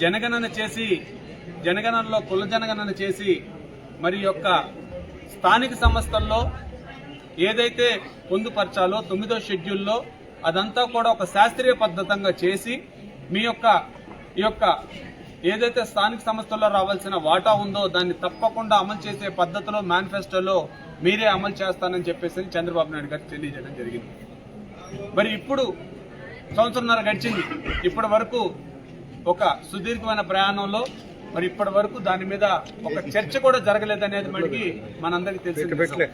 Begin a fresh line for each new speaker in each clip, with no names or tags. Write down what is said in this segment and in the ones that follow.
జనగణన చేసి జనగణనలో కుల జనగణన చేసి మరి యొక్క స్థానిక సంస్థల్లో ఏదైతే పొందుపరచాలో తొమ్మిదో షెడ్యూల్లో అదంతా కూడా ఒక శాస్త్రీయ పద్ధతంగా చేసి మీ యొక్క ఈ యొక్క ఏదైతే స్థానిక సంస్థల్లో రావాల్సిన వాటా ఉందో దాన్ని తప్పకుండా అమలు చేసే పద్ధతిలో మేనిఫెస్టోలో మీరే అమలు చేస్తానని చెప్పేసి చంద్రబాబు నాయుడు గారికి తెలియజేయడం జరిగింది. మరి ఇప్పుడు సంవత్సరంన్నర గడిచింది. ఇప్పటి వరకు ఒక సుదీర్ఘమైన ప్రయాణంలో మరి ఇప్పటి వరకు దాని మీద ఒక చర్చ కూడా జరగలేదనేది మనకి మనందరికీ విషయం.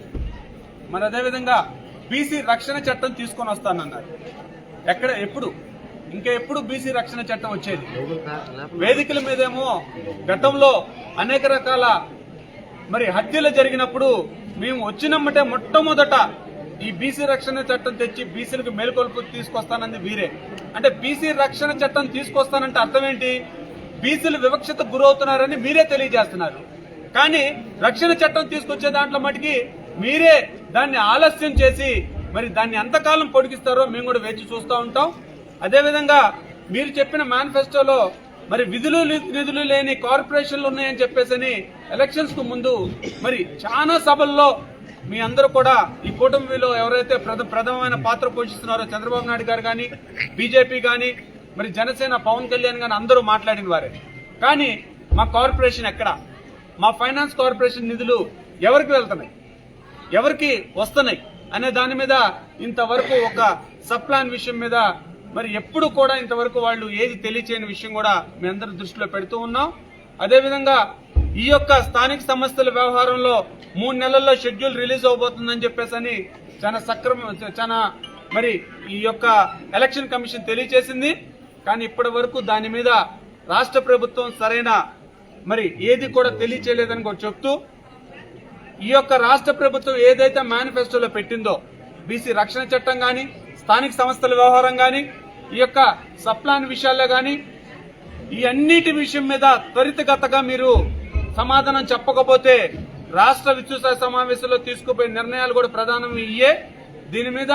మరి అదేవిధంగా బీసీ రక్షణ చట్టం తీసుకొని వస్తానన్నారు. ఎక్కడ ఎప్పుడు? ఇంకా ఎప్పుడు బీసీ రక్షణ చట్టం వచ్చేది? వేదికల మీదేమో గతంలో అనేక రకాల మరి హత్యలు జరిగినప్పుడు మేము వచ్చినమ్మటే మొట్టమొదట ఈ బీసీ రక్షణ చట్టం తెచ్చి బీసీలకు మేలుకొల్పు తీసుకొస్తానంది వీరే. అంటే బీసీ రక్షణ చట్టం తీసుకొస్తానంటే అర్థం ఏంటి బీసీలు వివక్షత గురవుతున్నారని మీరే తెలియజేస్తున్నారు. కానీ రక్షణ చట్టం తీసుకొచ్చే దాంట్లో మటుకి మీరే దాన్ని ఆలస్యం చేసి మరి దాన్ని ఎంతకాలం పొడిగిస్తారో మేము కూడా వేచి చూస్తూ ఉంటాం. అదేవిధంగా మీరు చెప్పిన మేనిఫెస్టోలో మరి విధులు నిధులు లేని కార్పొరేషన్లు ఉన్నాయని చెప్పేసి ఎలక్షన్స్కు ముందు మరి చాలా సభల్లో మీ అందరూ కూడా ఈ కూటమిలో ఎవరైతే ప్రథ- ప్రథమమైన పాత్ర పోషిస్తున్నారో చంద్రబాబు నాయుడు గారు కానీ బీజేపీ కానీ మరి జనసేన పవన్ కళ్యాణ్ కానీ అందరూ మాట్లాడిన వారే. కానీ మా కార్పొరేషన్ ఎక్కడ? మా ఫైనాన్స్ కార్పొరేషన్ నిధులు ఎవరికి వెళ్తున్నాయి? ఎవరికి వస్తున్నాయి? అనే దాని మీద ఇంతవరకు ఒక సబ్ ప్లాన్ విషయం మీద మరి ఎప్పుడు కూడా ఇంతవరకు వాళ్ళు ఏది తెలియచేయని విషయం కూడా మీ అందరి దృష్టిలో పెడుతూ ఉన్నాం. అదేవిధంగా ఈ యొక్క స్థానిక సంస్థల వ్యవహారంలో మూడు నెలల్లో షెడ్యూల్ రిలీజ్ అవబోతుందని చెప్పేసి అని చాలా సక్రమ చాలా మరి ఈ యొక్క ఎలక్షన్ కమిషన్ తెలియచేసింది. కానీ ఇప్పటి వరకు దాని మీద రాష్ట్ర ప్రభుత్వం సరైన మరి ఏది కూడా తెలియచేయలేదని కూడా చెప్తూ ఈ యొక్క రాష్ట్ర ప్రభుత్వం ఏదైతే మేనిఫెస్టోలో పెట్టిందో బీసీ రక్షణ చట్టం కానీ స్థానిక సంస్థల వ్యవహారం కానీ ఈ యొక్క సప్లాన్ విషయాల్లో కానీ ఈ అన్నిటి విషయం మీద త్వరితగతగా మీరు సమాధానం చెప్పకపోతే రాష్ట్ర విస్తృత సమావేశంలో తీసుకుపోయే నిర్ణయాలు కూడా ప్రధానం ఇయ్యే. దీని మీద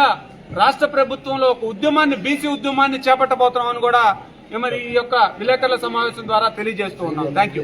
రాష్ట్ర ప్రభుత్వంలో ఒక ఉద్యమాన్ని బీసీ ఉద్యమాన్ని చేపట్టబోతున్నామని కూడా మరి ఈ యొక్క విలేకరుల సమావేశం ద్వారా తెలియజేస్తూ ఉన్నాం. Thank you